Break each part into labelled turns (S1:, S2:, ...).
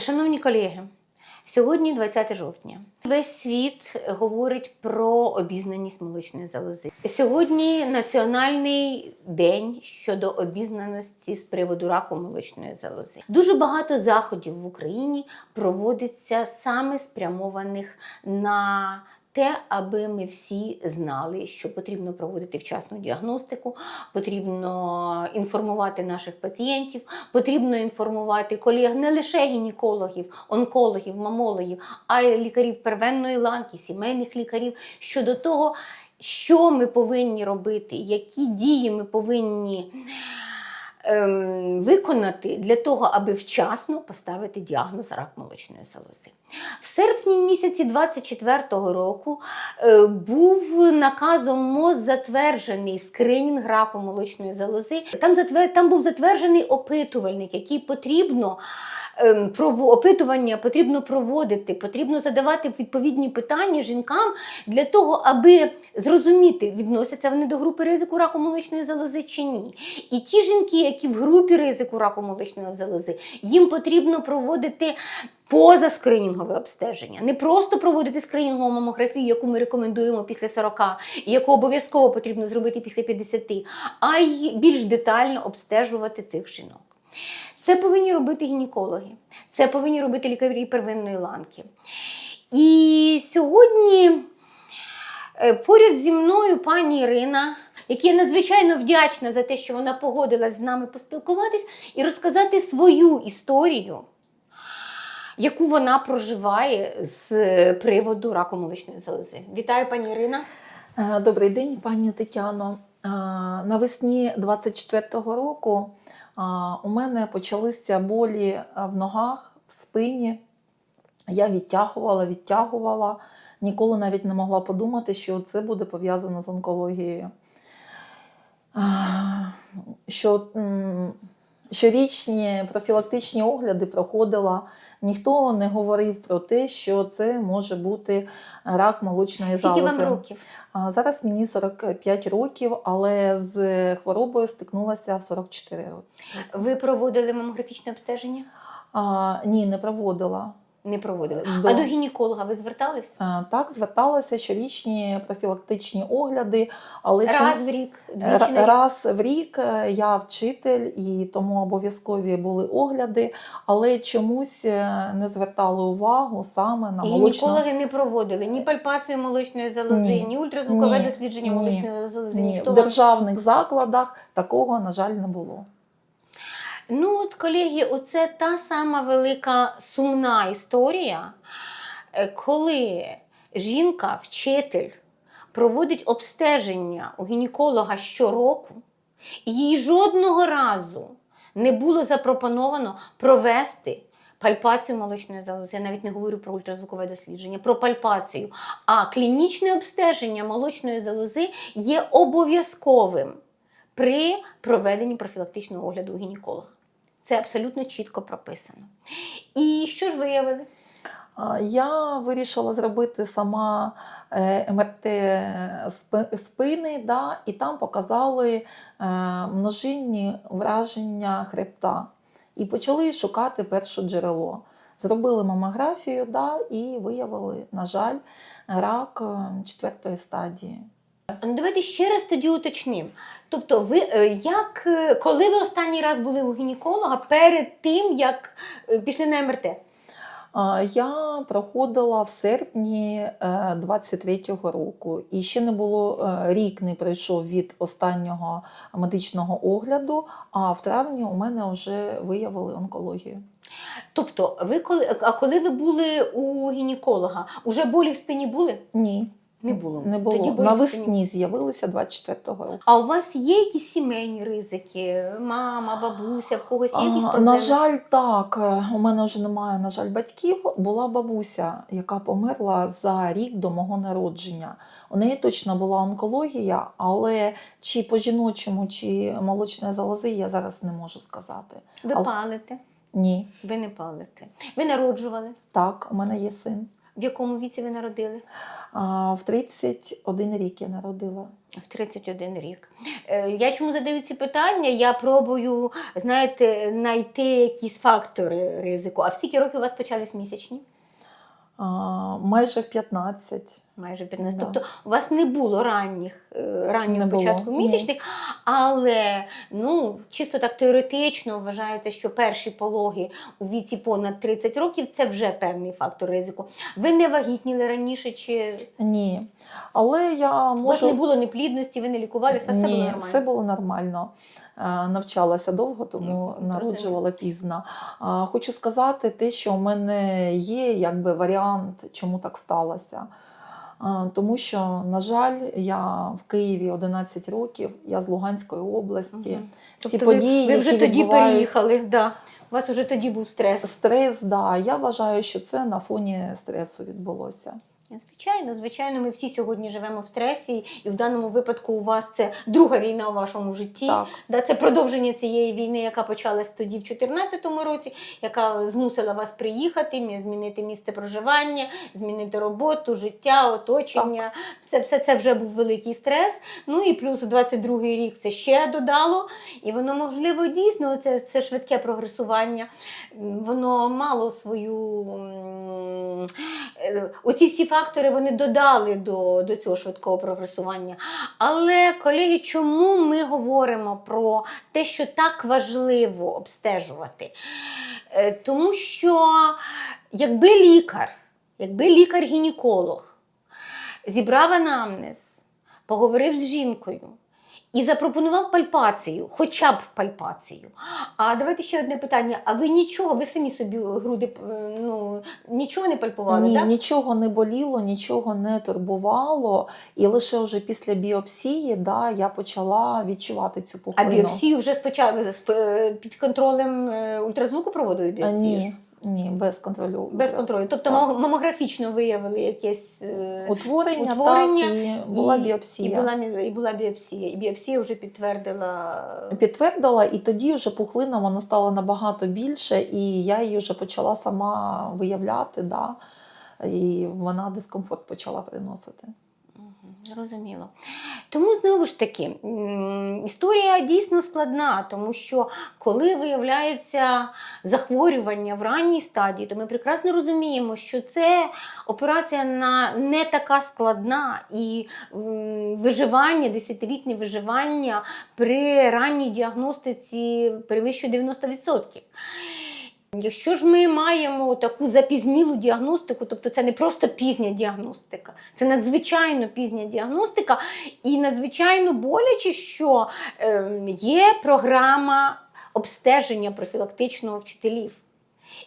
S1: Шановні колеги, сьогодні 20 жовтня. Весь світ говорить про обізнаність молочної залози. Сьогодні національний день щодо обізнаності з приводу раку молочної залози. Дуже багато заходів в Україні проводиться саме спрямованих на те, аби ми всі знали, що потрібно проводити вчасну діагностику, потрібно інформувати наших пацієнтів, потрібно інформувати колег не лише гінекологів, онкологів, мамологів, а й лікарів первинної ланки, сімейних лікарів щодо того, що ми повинні робити, які дії ми повинні виконати для того, аби вчасно поставити діагноз рак молочної залози. В серпні місяці 24-го року е, був наказом МОЗ затверджений скринінг раку молочної залози. Там. Там був затверджений опитувальник, який потрібно. Ем, Опитування потрібно проводити, потрібно задавати відповідні питання жінкам для того, аби зрозуміти, відносяться вони до групи ризику раку молочної залози чи ні. І ті жінки, які в групі ризику раку молочної залози, їм потрібно проводити позаскринінгове обстеження. Не просто проводити скринінгову мамографію, яку ми рекомендуємо після 40, і яку обов'язково потрібно зробити після 50, а й більш детально обстежувати цих жінок. Це повинні робити гінекологи, це повинні робити лікарі первинної ланки. І сьогодні е, поряд зі мною пані Ірина, якій я надзвичайно вдячна за те, що вона погодилась з нами поспілкуватись і розказати свою історію, яку вона проживає з приводу раку молочної залози. Вітаю, пані Ірина.
S2: Е, Добрий день, пані Тетяно. Е, Навесні 24-го року е, у мене почалися болі е, в ногах, в спині. Я відтягувала, відтягувала. Ніколи навіть не могла подумати, що це буде пов'язано з онкологією. Що щорічні профілактичні огляди проходила. Ніхто не говорив про те, що це може бути рак молочної
S1: Скільки вам років?
S2: Зараз мені 45 років, але з хворобою стикнулася в 44 роки.
S1: Ви проводили мамографічне обстеження?
S2: А, ні, не проводила.
S1: Не проводили.
S2: До-
S1: А до гінеколога ви звертались?
S2: А, так, зверталася щорічні профілактичні огляди, але чому-
S1: Раз в рік, двічі
S2: Р-
S1: на рік?
S2: раз в рік е, я вчитель і тому обов'язкові були огляди, але чомусь е, не звертали увагу саме на молочну.
S1: гінекологи не проводили ні пальпацію молочної залози, ні,
S2: Ні.
S1: ультразвукове
S2: Ні.
S1: дослідження
S2: Ні.
S1: молочної залози.
S2: Ні,
S1: Ніхто
S2: в
S1: вам...
S2: державних закладах такого, на жаль, не було.
S1: Ну от, колеги, оце та сама велика сумна історія, е, коли жінка, вчитель, проводить обстеження у гінеколога щороку, і їй жодного разу не було запропоновано провести. Пальпацію молочної залози, я навіть не говорю про ультразвукове дослідження, про пальпацію. А клінічне обстеження молочної залози є обов'язковим при проведенні профілактичного огляду гінеколога. Це абсолютно чітко прописано. І що ж виявили?
S2: Я вирішила зробити сама е, МРТ спини, да, і там показали е, множинні враження хребта. І почали шукати перше джерело. Зробили мамографію да, і виявили, на жаль, рак е, четвертої стадії.
S1: Ну, давайте ще раз тоді уточнимо. Тобто, ви е, як, е, коли ви останній раз були у гінеколога перед тим, як е, пішли на МРТ?
S2: Я проходила в серпні 23-го року, і ще не було рік не пройшов від останнього медичного огляду. А в травні у мене вже виявили онкологію.
S1: Тобто, ви коли, а коли ви були у гінеколога, уже болі в спині були?
S2: Ні,
S1: Не було.
S2: Не було.
S1: Тоді.
S2: Навесні з'явилися 24-го року.
S1: А у вас є якісь сімейні ризики? Мама, бабуся, в когось є якісь проблеми?
S2: на жаль, так. У мене вже немає, на жаль, батьків. Була бабуся, яка померла за рік до мого народження. У неї точно була онкологія, але чи по жіночому, чи молочної залози я зараз не можу сказати.
S1: Ви
S2: Але-
S1: палите?
S2: Ні,
S1: Ви не палите. Ви народжували?
S2: так, у мене є син.
S1: В якому віці ви народили?
S2: А, в 31 рік я народила.
S1: В 31 рік. Е, Я чому задаю ці питання? Я пробую, знаєте, знайти якісь фактори ризику. А в скільки років у вас почались місячні?
S2: А, майже в 15.
S1: Майже 15.
S2: Да.
S1: Тобто у вас не було ранніх, е, раннього
S2: Не було,
S1: початку
S2: ні.
S1: місячних, але ну, чисто так теоретично вважається, що перші пологи у віці понад 30 років це вже певний фактор ризику. Ви не вагітніли раніше, чи
S2: Ні. Але я
S1: у вас не було неплідності, ви не лікувалися, все було нормально?
S2: все було нормально. Е, Навчалася довго, тому
S1: Мгм,
S2: народжувала пізно. Хочу сказати те, що в мене є якби варіант, чому так сталося. Тому що, на жаль, я в Києві 11 років, я з Луганської області.
S1: Угу.
S2: Всі
S1: Тобто ви,
S2: події,
S1: ви вже
S2: які
S1: тоді
S2: відбувають-
S1: переїхали, да. у вас вже тоді був стрес.
S2: Стрес, да. Я вважаю, що це на фоні стресу відбулося.
S1: Звичайно, звичайно, ми всі сьогодні живемо в стресі, і в даному випадку у вас це друга війна у вашому житті.
S2: Так,
S1: Да, це продовження цієї війни, яка почалась тоді в 2014 році, яка змусила вас приїхати, змінити місце проживання, змінити роботу, життя, оточення. Все, все це вже був великий стрес. Ну і плюс 22-й рік це ще додало. І воно, можливо, дійсно це, це швидке прогресування. Воно мало свою. е, Оці всі фактори вони додали до, до цього швидкого прогресування. Але, колеги, чому ми говоримо про те, що так важливо обстежувати? Е, Тому що якби лікар, якби лікар-гінеколог зібрав анамнез, поговорив з жінкою і запропонував пальпацію, хоча б пальпацію. А давайте ще одне питання: а ви нічого, ви самі собі груди е, ну, нічого не пальпували?
S2: Ні,
S1: так?
S2: нічого не боліло, нічого не турбувало. І лише вже після біопсії да, я почала відчувати цю
S1: А
S2: пухлину.
S1: біопсію вже спочатку е, під контролем е, ультразвуку проводили
S2: А,
S1: біопсію?
S2: ні, ні, без контролю.
S1: Без контролю. Тобто
S2: Так.
S1: мамографічно виявили якесь е,
S2: Утворення,
S1: Утворення
S2: так, і була
S1: і-
S2: біопсія.
S1: І була, і була біопсія. І біопсія вже підтвердила.
S2: Підтвердила, і тоді вже пухлина вона стала набагато більше, і я її вже почала сама виявляти, да, і вона дискомфорт почала приносити.
S1: Зрозуміло. Тому знову ж таки, історія дійсно складна, тому що коли виявляється захворювання в ранній стадії, то ми прекрасно розуміємо, що це операція на не така складна і виживання, десятилітнє виживання при ранній діагностиці перевищує 90%. Якщо ж ми маємо таку запізнілу діагностику, тобто це не просто пізня діагностика, це надзвичайно пізня діагностика, і надзвичайно боляче, що ем, є програма обстеження профілактичного вчителів.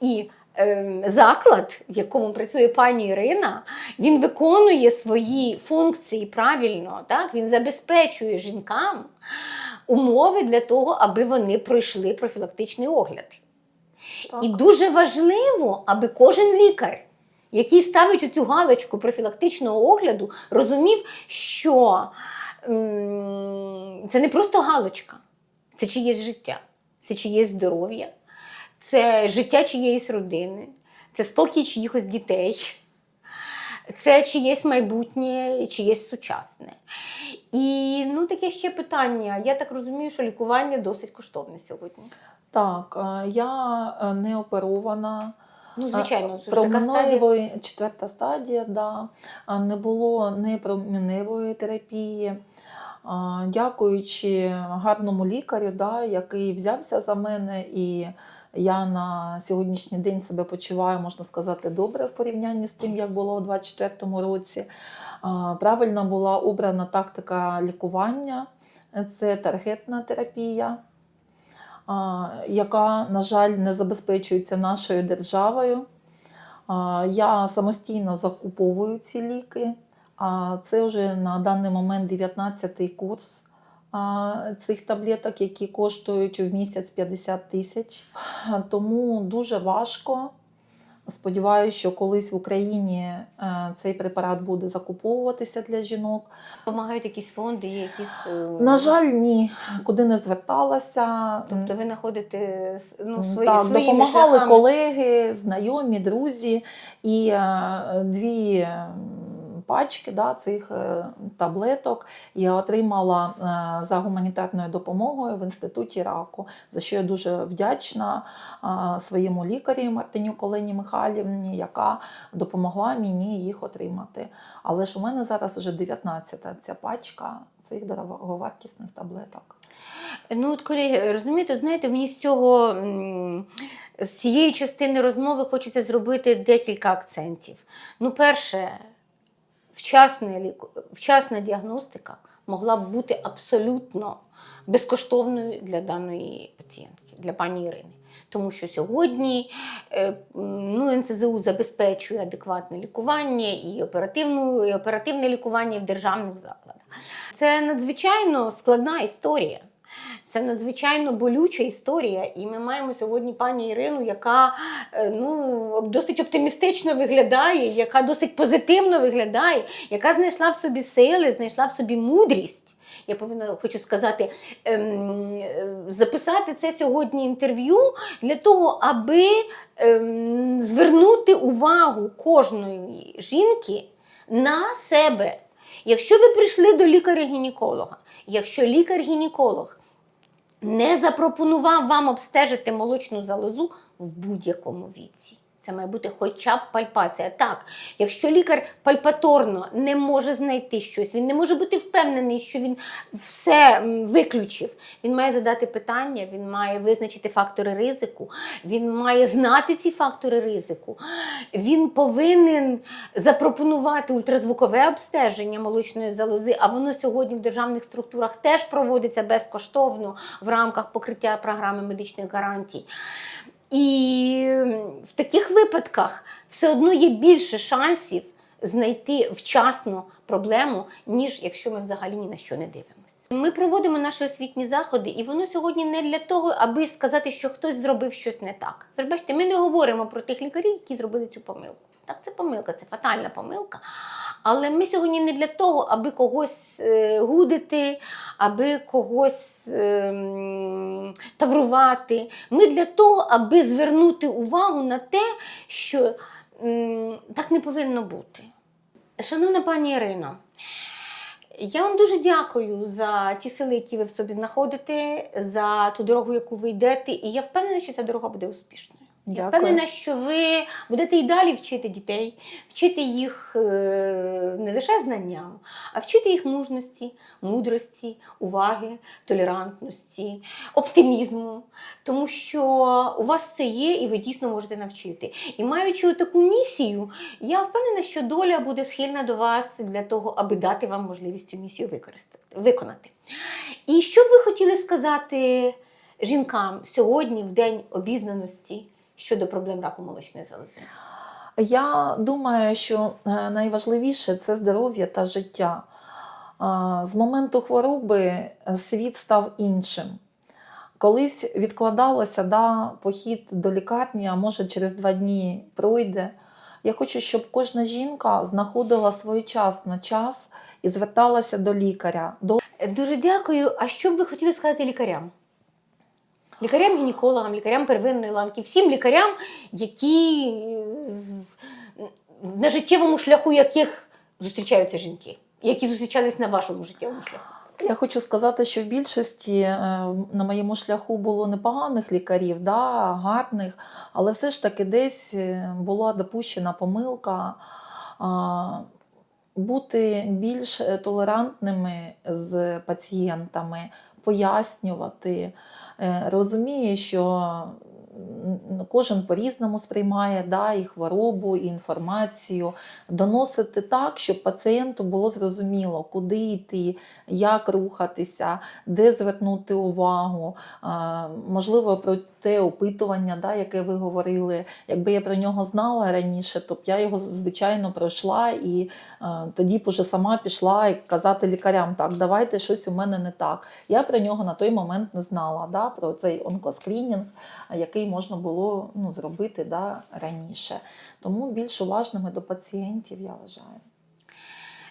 S1: І ем, заклад, в якому працює пані Ірина, він виконує свої функції правильно, так? він забезпечує жінкам умови для того, аби вони пройшли профілактичний огляд.
S2: Так.
S1: І дуже важливо, аби кожен лікар, який ставить оцю галочку профілактичного огляду, розумів, що це не просто галочка, це чиєсь життя, це чиєсь здоров'я, це життя чиєїсь родини, це спокій чиїхось дітей, це чиєсь майбутнє, чиєсь сучасне. І ну, таке ще питання. Я так розумію, що лікування досить коштовне сьогодні.
S2: Так, е, я е, не оперована.
S1: Ну, звичайно, така стадія.
S2: Променевої четверта стадія, да. Не було непроменевої терапії. Дякуючи гарному лікарю, да, який взявся за мене, і я на сьогоднішній день себе почуваю, можна сказати, добре в порівнянні з тим, як було у 2024 році. Правильно була обрана тактика лікування, це таргетна терапія яка, на жаль, не забезпечується нашою державою. Я самостійно закуповую ці ліки. А це вже на даний момент 19-й курс цих таблеток, які коштують в місяць 50 тисяч. Тому дуже важко. Сподіваюся, що колись в Україні е, цей препарат буде закуповуватися для жінок.
S1: Допомагають якісь фонди, якісь. е,
S2: На жаль, ні, куди не зверталася.
S1: Тобто ви знаходите ну, свої,
S2: так,
S1: своїми
S2: допомагали
S1: шляхами.
S2: колеги, знайомі, друзі. І е, дві пачки да, цих е, таблеток я отримала е, за гуманітарною допомогою в інституті раку, за що я дуже вдячна своєму лікарі Мартинюк Олені Михайлівні, яка допомогла мені їх отримати. Але ж у мене зараз вже 19-та ця пачка цих дороговартісних таблеток.
S1: Ну, от, колеги, розумієте, знаєте, мені з цього з цієї частини розмови хочеться зробити декілька акцентів. Ну, перше, вчасна, ліку... вчасна діагностика могла б бути абсолютно безкоштовною для даної пацієнтки, для пані Ірини. Тому що сьогодні е, ну, НЦЗУ забезпечує адекватне лікування і, і оперативне лікування в державних закладах. Це надзвичайно складна історія. Це надзвичайно болюча історія, і ми маємо сьогодні пані Ірину, яка е, ну, досить оптимістично виглядає, яка досить позитивно виглядає, яка знайшла в собі сили, знайшла в собі мудрість. Я повинна хочу сказати, ем, е, записати це сьогодні інтерв'ю для того, аби ем, звернути увагу кожної жінки на себе. Якщо ви прийшли до лікаря-гінеколога, якщо лікар-гінеколог не запропонував вам обстежити молочну залозу в будь-якому віці. Це має бути хоча б пальпація. Так, якщо лікар пальпаторно не може знайти щось, він не може бути впевнений, що він все виключив. Він має задати питання, він має визначити фактори ризику, він має знати ці фактори ризику. Він повинен запропонувати ультразвукове обстеження молочної залози, а воно сьогодні в державних структурах теж проводиться безкоштовно в рамках покриття програми медичних гарантій. І в таких випадках все одно є більше шансів знайти вчасно проблему, ніж якщо ми взагалі ні на що не дивимося. Ми проводимо наші освітні заходи, і воно сьогодні не для того, аби сказати, що хтось зробив щось не так. Бачите, ми не говоримо про тих лікарів, які зробили цю помилку. Так, це помилка, це фатальна помилка. Але ми сьогодні не для того, аби когось е, гудити, аби когось ем, таврувати. Ми для того, аби звернути увагу на те, що так не повинно бути. Шановна пані Ірино, я вам дуже дякую за ті сили, які ви в собі знаходите, за ту дорогу, яку ви йдете. І я впевнена, що ця дорога буде успішною. Я впевнена, що ви будете і далі вчити дітей, вчити їх е, не лише знанням, а вчити їх мужності, мудрості, уваги, толерантності, оптимізму. Тому що у вас це є, і ви дійсно можете навчити. І маючи таку місію, я впевнена, що доля буде схильна до вас для того, аби дати вам можливість цю місію використати, виконати. І що б ви хотіли сказати жінкам сьогодні, в день обізнаності щодо проблем раку молочної залози?
S2: Я думаю, що е, найважливіше це здоров'я та життя. З моменту хвороби е, світ став іншим. Колись відкладалося да, похід до лікарні, а може через два дні пройде. Я хочу, щоб кожна жінка знаходила своєчасно час і зверталася до лікаря. До
S1: Дуже дякую. А що б ви хотіли сказати лікарям? Лікарям, гінекологам, лікарям первинної ланки, всім лікарям, які е, на життєвому шляху яких зустрічаються жінки, які зустрічались на вашому життєвому шляху.
S2: Я хочу сказати, що в більшості е, на моєму шляху було непоганих лікарів, да, гарних, але все ж таки десь е, була допущена помилка бути більш толерантними з пацієнтами, пояснювати. Е, Розуміє, що кожен по-різному сприймає да, і хворобу, і інформацію, доносити так, щоб пацієнту було зрозуміло, куди йти, як рухатися, де звернути увагу, можливо, можливо, те опитування, да, яке ви говорили. Якби я про нього знала раніше, то б я його звичайно пройшла і е, тоді б уже сама пішла і казати лікарям, так, давайте щось у мене не так. Я про нього на той момент не знала, да, про цей онкоскрінінг, який можна було ну, зробити да, раніше. Тому більш уважними до пацієнтів, я вважаю.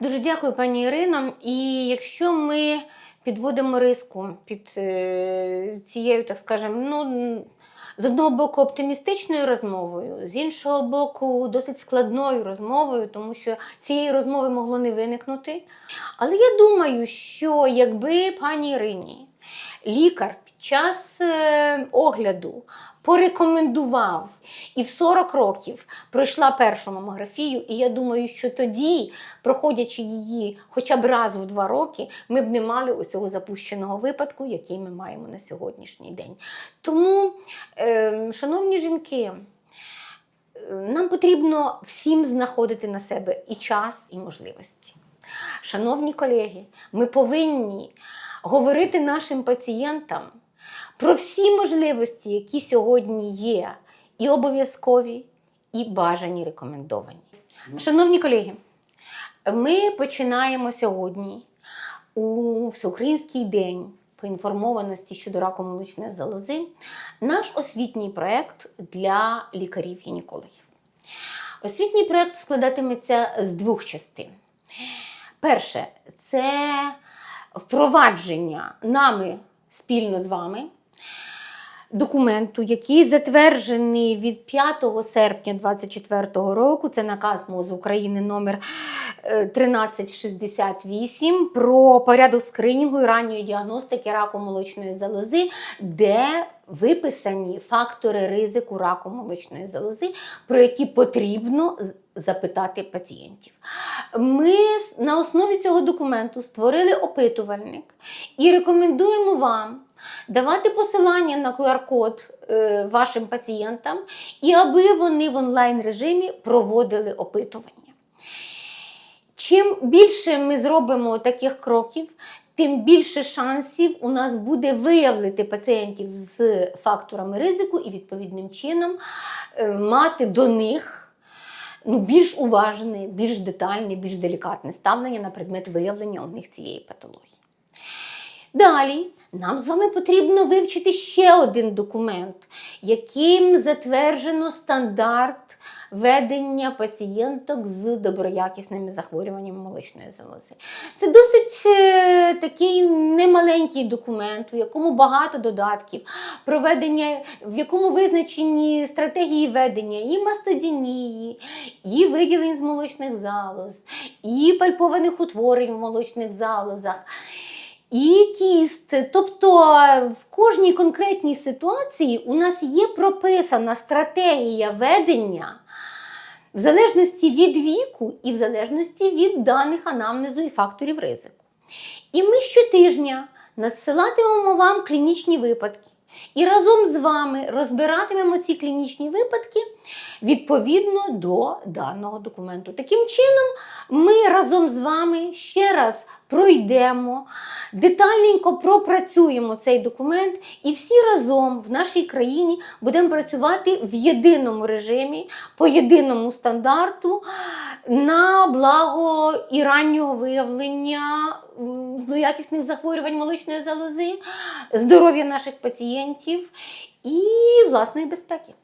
S1: Дуже дякую, пані Ірино. І якщо ми підводимо риску під е, цією, так скажемо, ну. З одного боку, оптимістичною розмовою, з іншого боку, досить складною розмовою, тому що цієї розмови могло не виникнути. Але я думаю, що якби пані Ірині лікар під час е, огляду порекомендував і в 40 років пройшла першу мамографію, і я думаю, що тоді, проходячи її хоча б раз в два роки, ми б не мали оцього запущеного випадку, який ми маємо на сьогоднішній день. Тому, е, шановні жінки, е, нам потрібно всім знаходити на себе і час, і можливості. Шановні колеги, ми повинні говорити нашим пацієнтам про всі можливості, які сьогодні є, і обов'язкові, і бажані рекомендовані. Шановні колеги, ми починаємо сьогодні у Всеукраїнський день поінформованості щодо раку молочної залози наш освітній проєкт для лікарів-гінекологів. Освітній проєкт складатиметься з двох частин. Перше це впровадження нами спільно з вами документу, який затверджений від 5 серпня 2024 року. Це наказ МОЗ України номер е, 1368 про порядок скринінгу і ранньої діагностики раку молочної залози, де виписані фактори ризику раку молочної залози, про які потрібно запитати пацієнтів. Ми на основі цього документу створили опитувальник і рекомендуємо вам давати посилання на QR-код е, вашим пацієнтам, і аби вони в онлайн режимі проводили опитування. Чим більше ми зробимо таких кроків, тим більше шансів у нас буде виявити пацієнтів з факторами ризику і відповідним чином е, мати до них ну, більш уважне, більш детальне, більш делікатне ставлення на предмет виявлення у них цієї патології. Далі нам з вами потрібно вивчити ще один документ, яким затверджено стандарт ведення пацієнток з доброякісними захворюваннями молочної залози. Це досить е, такий немаленький документ, у якому багато додатків, проведення, в якому визначені стратегії ведення і мастодінії, і виділень з молочних залоз, і пальпованих утворень в молочних залозах. І кіст. Тобто в кожній конкретній ситуації у нас є прописана стратегія ведення в залежності від віку і в залежності від даних анамнезу і факторів ризику. І ми щотижня надсилатимемо вам клінічні випадки. І разом з вами розбиратимемо ці клінічні випадки відповідно до даного документу. Таким чином, ми разом з вами ще раз пройдемо, детальненько пропрацюємо цей документ, і всі разом в нашій країні будемо працювати в єдиному режимі, по єдиному стандарту на благо і раннього виявлення злоякісних захворювань молочної залози, здоров'я наших пацієнтів і власної безпеки.